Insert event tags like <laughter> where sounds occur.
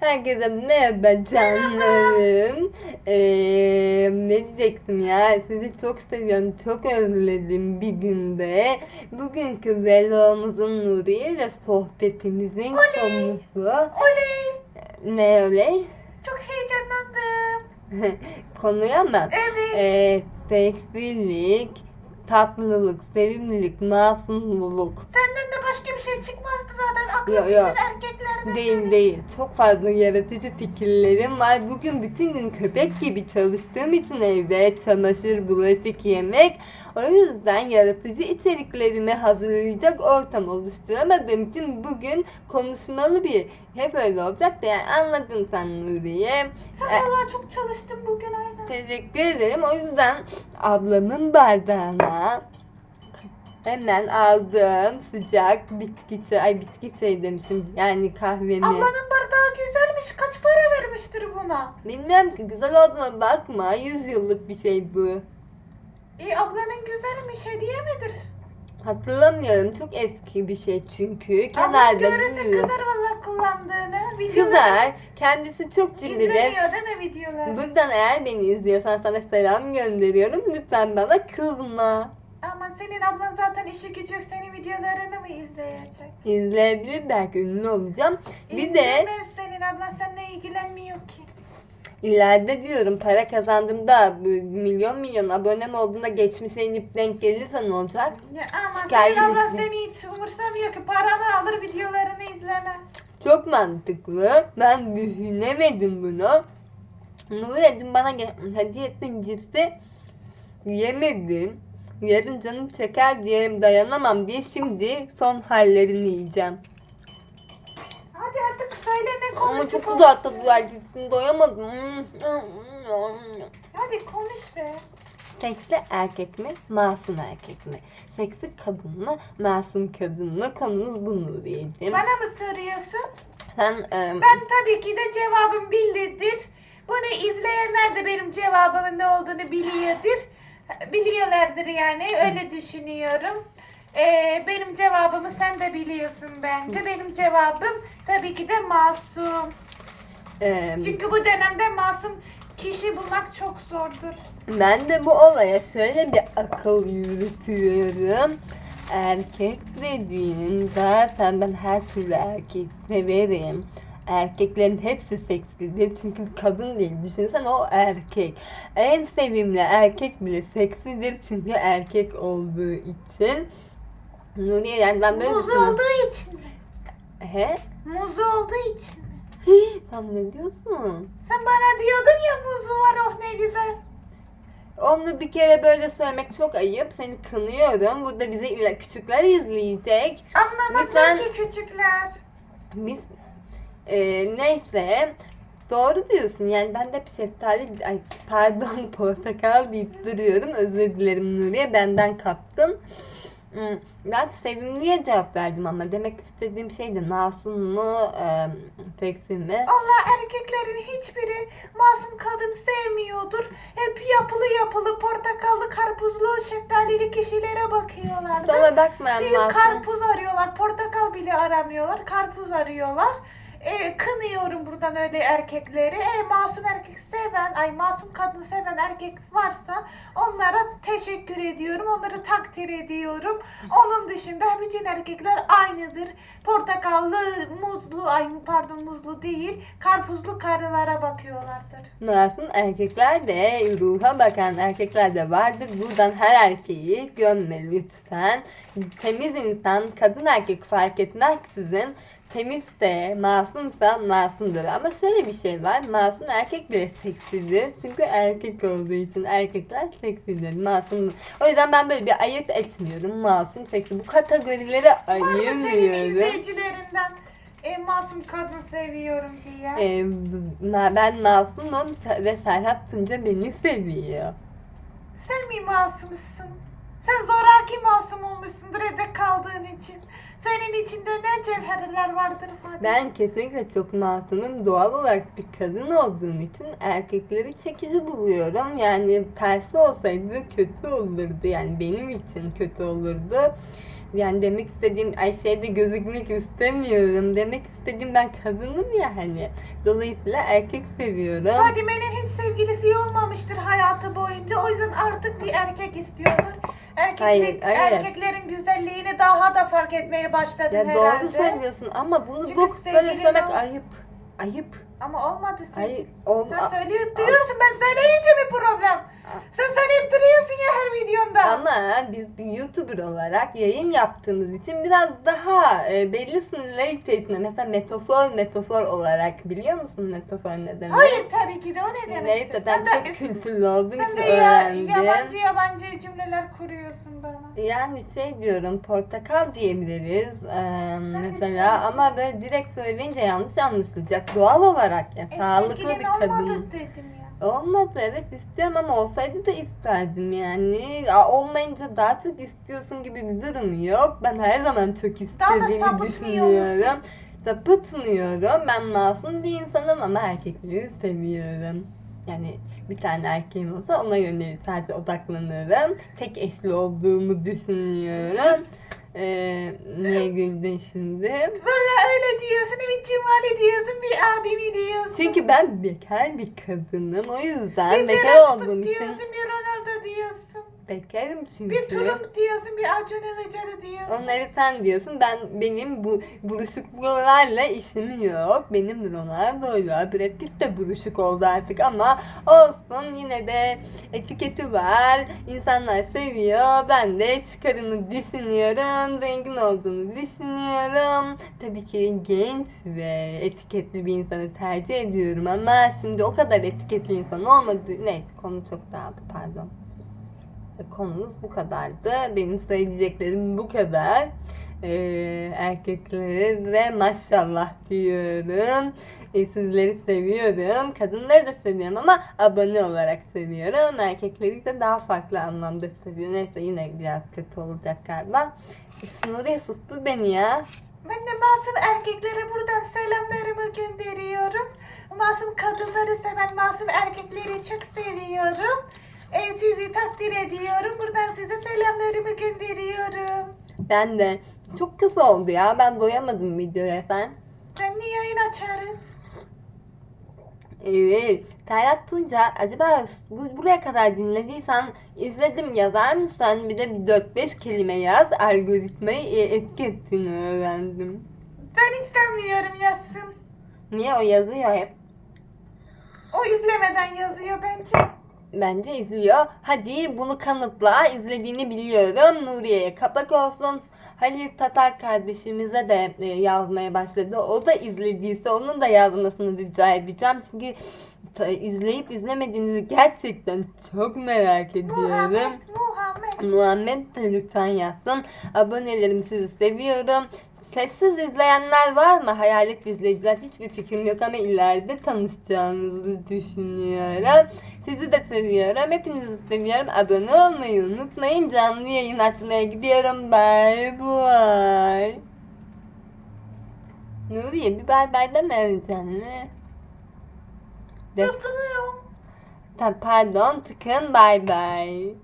Herkese merhaba canlarım. Ee, ne diyecektim ya? Sizi çok seviyorum. Çok özledim bir günde. Bugünkü Velo'muzun Nuriye ile sohbetimizin konusu. Oley! Ne öyle? Çok heyecanlandım. <laughs> Konuya mı? Evet. Ee, seksilik, tatlılık, sevimlilik, masumluluk. Senden de başka bir şey çıkmazdı zaten. Aklım Yo, bütün yo. erkeklerde Değil değil. Çok fazla yaratıcı fikirlerim var. Bugün bütün gün köpek gibi çalıştığım için evde çamaşır, bulaşık, yemek. O yüzden yaratıcı içeriklerimi hazırlayacak ortam oluşturamadığım için bugün konuşmalı bir hep öyle olacak da yani anladın sen Nuriye. Sen E, çok çalıştın bugün aynen. Teşekkür ederim. O yüzden ablamın bardağına hemen aldığım sıcak bitki çay, ay bitki çayı demişim yani kahvemi. Ablanın bardağı güzelmiş. Kaç para vermiştir buna? Bilmiyorum ki güzel olduğuna bakma. 100 yıllık bir şey bu. E ablanın güzelmiş hediye midir? Hatırlamıyorum. Çok eski bir şey çünkü. Ablan Kenarda görürse duruyor. kızar vallahi kullandığını. Videoları Kızar. Kendisi çok cimridir. İzleniyor değil mi videolar? Buradan eğer beni izliyorsan sana selam gönderiyorum. Lütfen bana kızma. Senin ablan zaten işi gücü yok. Senin videolarını mı izleyecek? İzleyebilir belki ünlü olacağım. Bir de İzlemez senin ablan seninle ilgilenmiyor ki. ileride diyorum para kazandığımda bu milyon milyon abonem olduğunda geçmişe inip denk gelirse ne olacak? Ya ama Şikayet senin ablan işte. seni hiç umursamıyor ki. Paranı alır videolarını izlemez. Çok mantıklı. Ben düşünemedim bunu. Nuriye'cim bana gel- hediye ettiğin cipsi yemedim. Yarın canım çeker diye dayanamam diye şimdi son hallerini yiyeceğim. Hadi artık söyle ne Ama konuşup çok güzel olsun. tadı cipsini doyamadım. Hadi konuş be. Seksli erkek mi, masum erkek mi? Seksi kadın mı, masum kadın mı? Konumuz bu Nuriye'cim. Bana mı soruyorsun? Sen em, Ben tabii ki de cevabım bellidir. Bunu izleyenler de benim cevabımın ne olduğunu biliyordur. Biliyorlardır yani öyle düşünüyorum. Ee, benim cevabımı sen de biliyorsun bence. Benim cevabım tabii ki de masum. em, Çünkü bu dönemde masum kişi bulmak çok zordur. Ben de bu olaya şöyle bir akıl yürütüyorum. Erkek dediğin zaten ben her türlü erkek severim. Erkeklerin hepsi seksidir çünkü kadın değil. Düşünsen o erkek. En sevimli erkek bile seksidir çünkü erkek olduğu için. Nuriye yani ben böyle Muz düşünüyorum. olduğu için? He? Muz olduğu için? <gasps> Sen ne diyorsun? Sen bana diyordun ya muzu var oh ne güzel. Onu bir kere böyle söylemek çok ayıp. Seni kınıyorum. Burada bizi illa küçükler izleyecek. Anlamazlar Lütfen- ki küçükler. Biz e, neyse doğru diyorsun yani ben de bir şeftali ay, pardon <laughs> portakal deyip duruyorum özür dilerim Nuriye benden kaptın. Hmm, Ben sevimliye cevap verdim ama demek istediğim şey de masum mu, e, mi? Allah erkeklerin hiçbiri masum kadın sevmiyordur. Hep yapılı yapılı portakallı, karpuzlu, şeftalili kişilere bakıyorlardı. Sana bakmayan masum. karpuz arıyorlar, portakal bile aramıyorlar, karpuz arıyorlar. E, kınıyorum buradan öyle erkekleri. E, masum erkek seven, ay masum kadın seven erkek varsa onlara teşekkür ediyorum, onları takdir ediyorum. Onun dışında bütün erkekler aynıdır. Portakallı, muzlu, ay pardon muzlu değil, karpuzlu karılara bakıyorlardır. Masum erkekler de ruha bakan erkekler de vardır. Buradan her erkeği gömme lütfen. Temiz insan kadın erkek fark etmeksizin temizse, masumsa masumdur. Ama şöyle bir şey var. Masum erkek bile seksidir. Çünkü erkek olduğu için erkekler seksidir. Masum. O yüzden ben böyle bir ayırt etmiyorum. Masum, seksi. Bu kategorilere ayırmıyorum. izleyicilerinden e, masum kadın seviyorum diye? Ee, ma- ben masumum ve Serhat Tunca beni seviyor. Sen mi masumsun? Sen zoraki masum olmuşsundur evde kaldığın için. Senin içinde ne cevherler vardır Fatih? Ben kesinlikle çok masumum. Doğal olarak bir kadın olduğum için erkekleri çekici buluyorum. Yani tersi olsaydı kötü olurdu. Yani benim için kötü olurdu. Yani demek istediğim ay şeyde gözükmek istemiyorum. Demek istediğim ben kadınım ya hani. Dolayısıyla erkek seviyorum. Fadime'nin hiç sevgilisi olmamıştır hayatı boyunca. O yüzden artık bir erkek istiyordur. Erkeklik, Hayır, hayır. Erkeklerin güzelliğini daha da fark etmeye başladın Ya herhalde. doğru söylüyorsun ama bunu Çünkü bu böyle sevgilin söylemek ol- ayıp. Ayıp. Ama olmadı sevgili. Hayır. Sen söyleyip duruyorsun ben söyleyince mi problem? Sen söyleyip duruyorsun ya her videonda. Ama biz bir YouTuber olarak yayın yaptığımız için biraz daha e, belli sınırlar içerisinde mesela metafor metafor olarak biliyor musun metafor ne demek? Hayır tabii ki de o ne demek? Neyse ben Sen de, çok kültürlü olduğum sen için de ya, öğrendim. yabancı yabancı cümleler kuruyorsun bana. Yani şey diyorum portakal diyebiliriz ee, mesela ama böyle direkt söyleyince yanlış anlaşılacak doğal olarak ya E, sağlıklı bir kadın. olmadı dedim ya. Olmadı evet istiyorum ama olsaydı da isterdim yani. Ya, olmayınca daha çok istiyorsun gibi bir durum yok. Ben her zaman çok Daha da istediğimi sapıtmıyor düşünüyorum. Sapıtmıyorum. Ben masum bir insanım ama erkekleri seviyorum. Yani bir tane erkeğim olsa ona yönelik sadece odaklanırım. Tek eşli olduğumu düşünüyorum. <laughs> Ee, niye güldün şimdi? Böyle öyle diyorsun, bir cumali diyorsun, bir abimi diyorsun. Çünkü ben bekar bir kadınım. O yüzden bir bekar Pitt olduğum için diyorsun, bir Ronaldo diyorsun. Bekarım çünkü. Bir Trump diyorsun, bir Acun Ilıcalı diyorsun. Onları sen diyorsun. Ben benim bu buruşuklarla işim yok. Benim Ronaldo'yla Brad Pitt de buruşuk oldu artık ama olsun yine de etiketi var. İnsanlar seviyor. Ben de çıkarını düşünüyorum. Zengin olduğunu düşünüyorum. Tabii ki genç ve etiketli bir insanı tercih ediyorum ama şimdi o kadar etiketli insan olmadı. Neyse konu çok dağıldı pardon. Konumuz bu kadardı. Benim söyleyeceklerim bu kadar. Ee, erkeklere de maşallah diyorum. Ee, sizleri seviyorum. Kadınları da seviyorum ama abone olarak seviyorum. Erkekleri de daha farklı anlamda seviyorum. Neyse yine biraz kötü olacak galiba. Nuriye sustu beni ya. Ben de masum erkeklere buradan selamlarımı gönderiyorum. Masum kadınları seven masum erkekleri çok seviyorum. Ee, sizi takdir ediyorum. Buradan size selamlarımı gönderiyorum. Ben de. Çok kısa oldu ya. Ben doyamadım videoya sen. Canlı yayın açarız. Evet. Ferhat Tunca acaba bu, buraya kadar dinlediysen izledim yazar mısın? Bir de bir 4-5 kelime yaz. Algoritmayı e, etki ettiğini öğrendim. Ben istemiyorum yazsın. Niye o yazıyor hep? O izlemeden yazıyor bence. Bence izliyor. Hadi bunu kanıtla. İzlediğini biliyorum. Nuriye'ye kapak olsun. Halil Tatar kardeşimize de e, yazmaya başladı. O da izlediyse onun da yazmasını rica edeceğim. Çünkü izleyip izlemediğinizi gerçekten çok merak ediyorum. Muhammed, Muhammed. Muhammed de lütfen yazsın. Abonelerim sizi seviyorum. Sessiz izleyenler var mı? Hayalet izleyiciler hiçbir fikrim yok ama ileride tanışacağınızı düşünüyorum. Sizi de seviyorum. Hepinizi seviyorum. Abone olmayı unutmayın. Canlı yayın açmaya gidiyorum. Bye bye. Nuriye bir bye bye deme mi? Ta- pardon tıkın bye bye.